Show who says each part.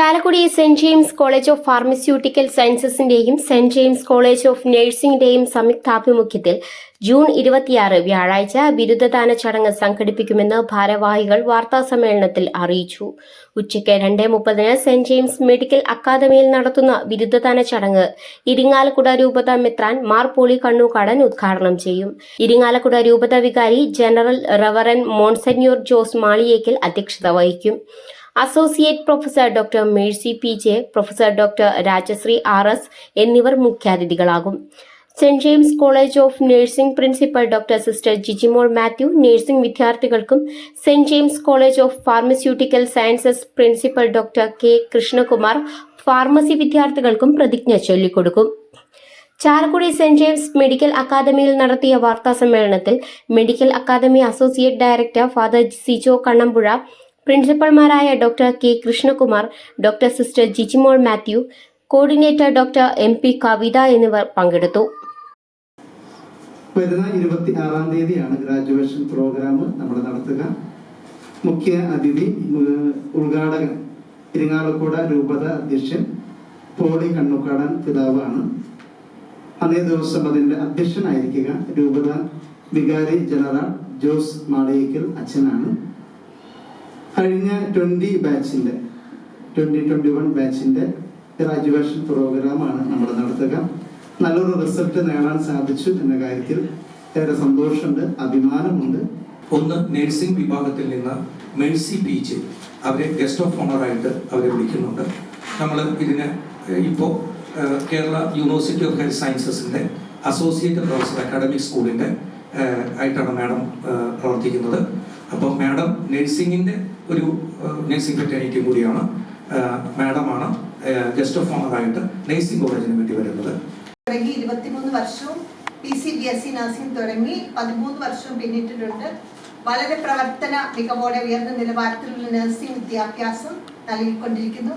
Speaker 1: Chalakudy saint James college of pharmaceutical സയൻസസിന്റെയും saint James college of നഴ്സിംഗിന്റെയും സംയുക്താഭിമുഖ്യത്തിൽ June ഇരുപത്തിയാറ് വ്യാഴാഴ്ച ബിരുദദാന ചടങ്ങ് സംഘടിപ്പിക്കുമെന്ന് ഭാരവാഹികൾ വാർത്താസമ്മേളനത്തിൽ അറിയിച്ചു. ഉച്ചയ്ക്ക് രണ്ട് മുപ്പതിന് സെന്റ് ജെയിംസ് മെഡിക്കൽ അക്കാദമിയിൽ നടത്തുന്ന ബിരുദദാന ചടങ്ങ് ഇരിങ്ങാലക്കുട രൂപത മെത്രാൻ മാർ പോളി കണ്ണൂക്കാടൻ ഉദ്ഘാടനം ചെയ്യും. ഇരിങ്ങാലക്കുട രൂപത വികാരി general reverend monsignor Jose Maliyekkal അധ്യക്ഷത വഹിക്കും. Associate professor doctor Mercy P J professor doctor Rajasree R S എന്നിവർ മുഖ്യാതിഥികളാകും. Saint James college of nursing principal doctor sister Jijimol Mathew nursing വിദ്യാർത്ഥികൾക്കും saint James college of pharmaceutical sciences principal doctor K Krishnakumar pharmacy വിദ്യാർത്ഥികൾക്കും പ്രതിജ്ഞ ചൊല്ലിക്കൊടുക്കും. Chalakudy saint James medical അക്കാദമിയിൽ നടത്തിയ വാർത്താ സമ്മേളനത്തിൽ medical academy associate director father Sijo Kannampuzha പ്രിൻസിപ്പൽമാരായ doctor K Krishnakumar doctor sister Jijimol Mathew coordinator doctor M P Kavitha എന്നിവർ പങ്കെടുത്തു.
Speaker 2: വരുന്ന ഇരുപത്തി ആറാം തീയതിയാണ് ഗ്രാജുവേഷൻ പ്രോഗ്രാം നമ്മൾ നടത്തുക. മുഖ്യ അതിഥി ഉദ്ഘാടകൻ ഇരിങ്ങാലക്കുട രൂപത അധ്യക്ഷൻ പോളി കണ്ണുക്കാടൻ പിതാവാണ്. അന്നേ ദിവസം അതിന്റെ അധ്യക്ഷനായിരിക്കുക രൂപത വികാരി ജനറൽ ജോസ് മാളയിക്കൽ അച്ഛനാണ്. കഴിഞ്ഞ ട്വന്റി ബാച്ചിന്റെ ട്വന്റി ട്വന്റി വൺ ബാച്ചിന്റെ ഗ്രാജുവേഷൻ പ്രോഗ്രാമാണ് നമ്മൾ നടത്തുക. നല്ലൊരു റിസൾട്ട് നേടാൻ സാധിച്ചു എന്ന കാര്യത്തിൽ ഏറെ സന്തോഷമുണ്ട് അഭിമാനമുണ്ട്.
Speaker 3: ഒന്ന് നഴ്സിംഗ് വിഭാഗത്തിൽ നിന്ന് മേഴ്സി പി ജെ അവരെ ഗസ്റ്റ് ഓഫ് ഓണറായിട്ട് അവരെ വിളിക്കുന്നുണ്ട്. നമ്മൾ ഇതിന് ഇപ്പോൾ കേരള യൂണിവേഴ്സിറ്റി ഓഫ് ഹെൽത്ത് സയൻസസിന്റെ അസോസിയേറ്റ് പ്രൊഫസർ അക്കാഡമിക് സ്കൂളിന്റെ ആയിട്ടാണ് മാഡം പ്രവർത്തിക്കുന്നത്. അപ്പോൾ മാഡം നഴ്സിംഗിന്റെ ഒരു നഴ്സിംഗ് ഫെറ്റേണിറ്റി കൂടിയാണ് മാഡമാണ് ഗസ്റ്റ് ഓഫ് ഓണറായിട്ട് നഴ്സിംഗ് കോളേജിന് വേണ്ടി വരുന്നത്
Speaker 4: വർഷവും P C B S C nursing തുടങ്ങി പതിമൂന്ന് വർഷവും പിന്നിട്ടിട്ടുണ്ട്. വളരെ പ്രവർത്തന മികവോടെ ഉയർന്ന നിലവാരത്തിലുള്ള നഴ്സിംഗ് വിദ്യാഭ്യാസം നൽകിക്കൊണ്ടിരിക്കുന്നു.